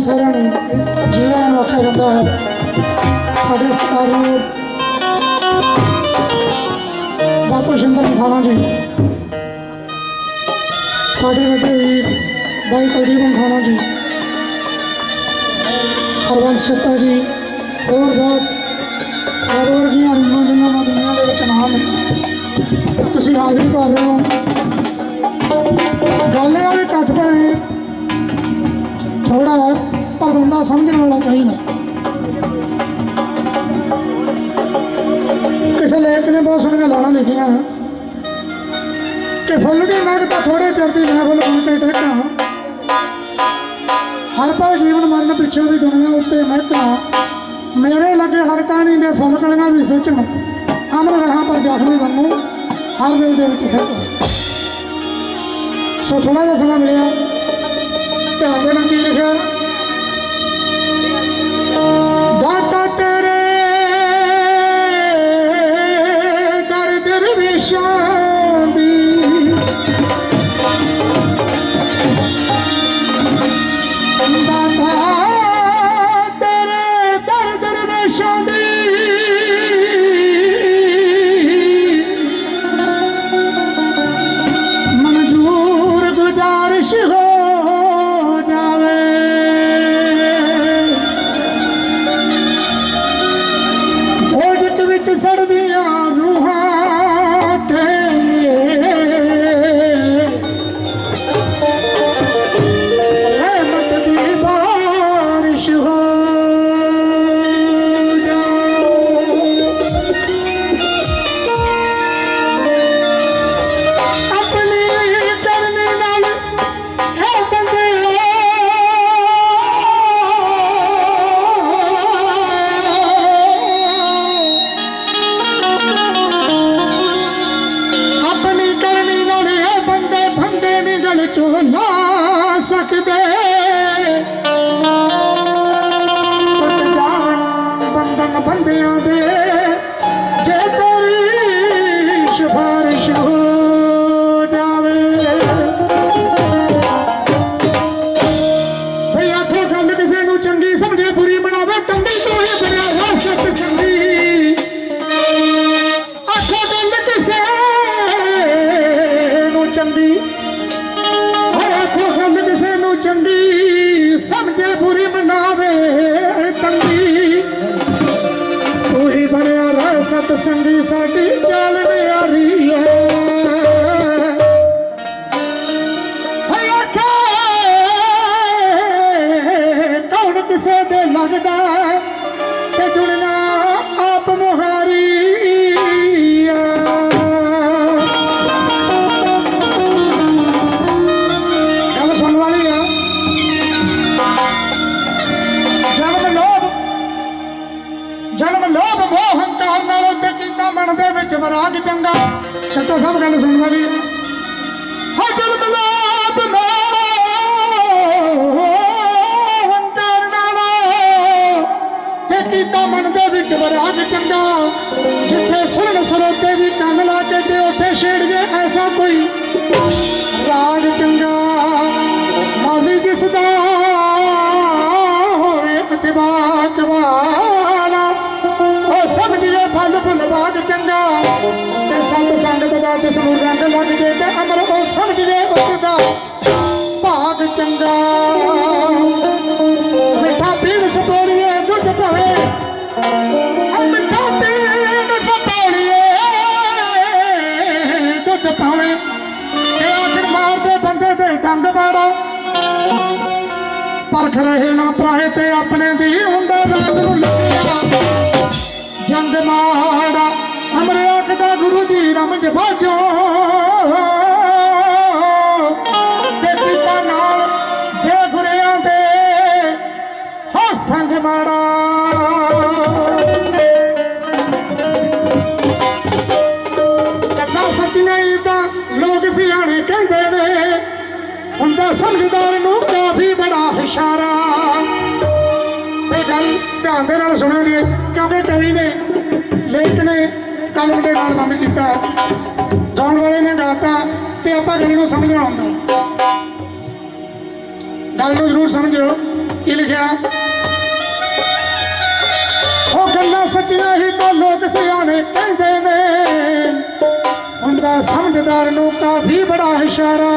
ਹਾਜ਼ਰੀ ਭਰ ਰਹੇ ਹੋ ਸਾਰਿਆਂ ਨੂੰ ਜਿਹੜਾ ਨੂੰ ਆਖਿਆ ਜਾਂਦਾ ਹੈ ਸਾਡੇ ਸਤਿਕਾਰਯੋਗ ਬਾਪੂ ਸ਼ਿੰਦਰ ਮਖਾਣਾ ਜੀ ਸਾਡੇ ਵੱਡੇ ਵੀਰ ਬਾਈ ਕੁਲਦੀਪ ਮਖਾਣਾ ਜੀ ਹਰਵੰਤ ਸਿੱਤਾ ਜੀ ਹੋਰ ਬਹੁਤ ਹੋਰ ਵਰਗੀਆਂ ਰੂਹਾਂ ਜਿਨ੍ਹਾਂ ਦਾ ਦੁਨੀਆ ਦੇ ਵਿੱਚ ਨਾਮ ਹੈ ਤੁਸੀਂ ਹਾਜ਼ਰੀ ਭਰ ਰਹੇ ਹੋ ਬੰਦਾ ਸਮਝਣ ਵਾਲਾ ਚਾਹੀਦਾ ਕਿਸੇ ਲੇਖ ਨੇ ਬਹੁਤ ਸੋਹਣੀਆਂ ਲਾਣਾ ਲਿਖੀਆਂ ਕਿ ਫੁੱਲ ਦੀ ਮਹਿਕ ਤਾਂ ਥੋੜੇ ਚਿਰ ਦੀ ਮੈਂ ਫੁੱਲ ਬਣ ਕੇ ਟੇਕਾਂ ਹਰ ਪਲ ਜੀਵਨ ਮਰਨ ਪਿੱਛੇ ਵੀ ਦੁਨੀਆ ਉੱਤੇ ਮਹਿਕਾਂ ਮੇਰੇ ਲੱਗੇ ਹਰ ਟਾਣੀ ਦੇ ਫੁੱਲ ਕਲੀਆਂ ਵੀ ਸੋਚਣ ਅਮਰ ਰਹਾ ਪਰ ਜ਼ਖਮੀ ਬਣੂ ਹਰ ਦਿਲ ਦੇ ਵਿੱਚ ਸਿੱਟ ਸੋ ਥੋੜਾ ਜਿਹਾ ਸਮਾਂ ਮਿਲਿਆ ਧਿਆਨ ਦੇਣਾ ਕੀ ਲਿਖਿਆ 真 ਮਨ ਚੰਗਾ ਛੱਤੋ ਸਭ ਗੱਲ ਸੁਣ ਵਾਲੀ ਹੈ ਹਜ਼ਰ ਜਨਮ ਲੋਭ ਮੋਹ ਹੰਕਾਰ ਤੇ ਕੀਤਾ ਮਨ ਦੇ ਵਿੱਚ ਵਿਰਾਗ ਚੰਗਾ। ਪਰਖ ਰਹੇ ਨਾ ਪ੍ਰਾਏ ਤੇ ਆਪਣੇ ਦੀ ਹੁੰਦਾ ਰਾਤ ਨੂੰ ਲੱਗਿਆ ਜੰਗ ਮਾੜਾ ਹਮਰੇ ਆਖਦਾ ਗੁਰੂ ਦੀ ਰਮਜ ਭਾਜੋ ਤੇ ਪਿਤਾ ਨਾਲ ਬੇਗੁਰਿਆਂ ਦੇ ਹੋ ਸੰਗ ਮਾੜਾ। ਗੱਲਾਂ ਸੱਚੀਆਂ ਤਾਂ ਲੋਕ ਸਿਆਣੇ ਕਹਿੰਦੇ ਨੇ, ਹੁੰਦਾ ਸਮਝਦਾਰ ਬੜਾ ਇਸ਼ਾਰਾ ਇਹ ਗੱਲ ਧਿਆਨ ਦੇ ਨਾਲ ਸੁਣੋਗੇ ਕਿਉਂਕਿ ਕਵੀ ਨੇ ਲੇਖ ਨੇ ਕਲਮ ਦੇ ਨਾਲ ਕੰਮ ਕੀਤਾ। ਗਾਉਣ ਵਾਲੇ ਨੇ ਗਾਤਾ ਤੇ ਆਪਾਂ ਗੱਲ ਨੂੰ ਸਮਝਣਾ ਹੁੰਦਾ ਗੱਲ ਨੂੰ ਜ਼ਰੂਰ ਸਮਝੋ ਕੀ ਲਿਖਿਆ? ਉਹ ਗੱਲਾਂ ਸੱਚੀਆਂ ਹੀ ਤਾਂ ਲੋਕ ਸਿਆਣੇ ਕਹਿੰਦੇ ਨੇ। ਹੁੰਦਾ ਸਮਝਦਾਰ ਨੂੰ ਕਾਫੀ ਬੜਾ ਇਸ਼ਾਰਾ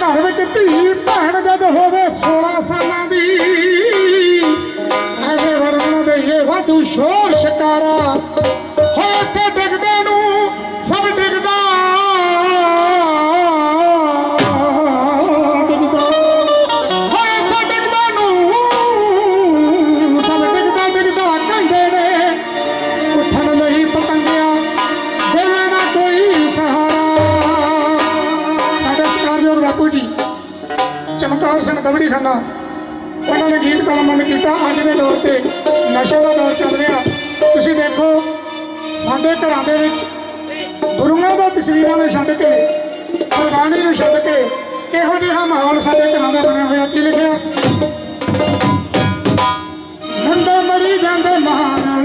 ਘਰ ਵਿੱਚ ਧੀ ਭੈਣ ਜਦ ਹੋਵੇ 16 ਸਾਲਾਂ ਦੀ, ਐਵੇਂ ਵਰਨਣ ਦੇ ਇਹ ਵਾਧੂ ਸ਼ੋਰ ਸ਼ਿਕਾਰਾ। ਹੋ ਇੱਥੇ ਚਮਕਾਰ ਸਿੰਘ ਦਵੜੀ ਖੰਨਾ। ਉਹਨਾਂ ਨੇ ਗੀਤ ਕਲਮਬੰਦ ਕੀਤਾ। ਅੱਜ ਦੇ ਦੌਰ ਤੇ ਨਸ਼ੇ ਦਾ ਦੌਰ ਚੱਲ ਰਿਹਾ। ਤੁਸੀਂ ਦੇਖੋ, ਸਾਡੇ ਘਰਾਂ ਦੇ ਵਿੱਚ ਗੁਰੂਆਂ ਦਾ ਤਸਵੀਰਾਂ ਨੂੰ ਛੱਡ ਕੇ, ਕੁਰਬਾਨੀ ਨੂੰ ਛੱਡ ਕੇ ਇਹੋ ਜਿਹਾ ਮਾਹੌਲ ਸਾਡੇ ਘਰਾਂ ਦਾ ਬਣਿਆ ਹੋਇਆ, ਕੀ ਲਿਖਿਆ? ਮੁੰਡੇ ਮਰੀ ਜਾਂਦੇ ਮਹਾਨ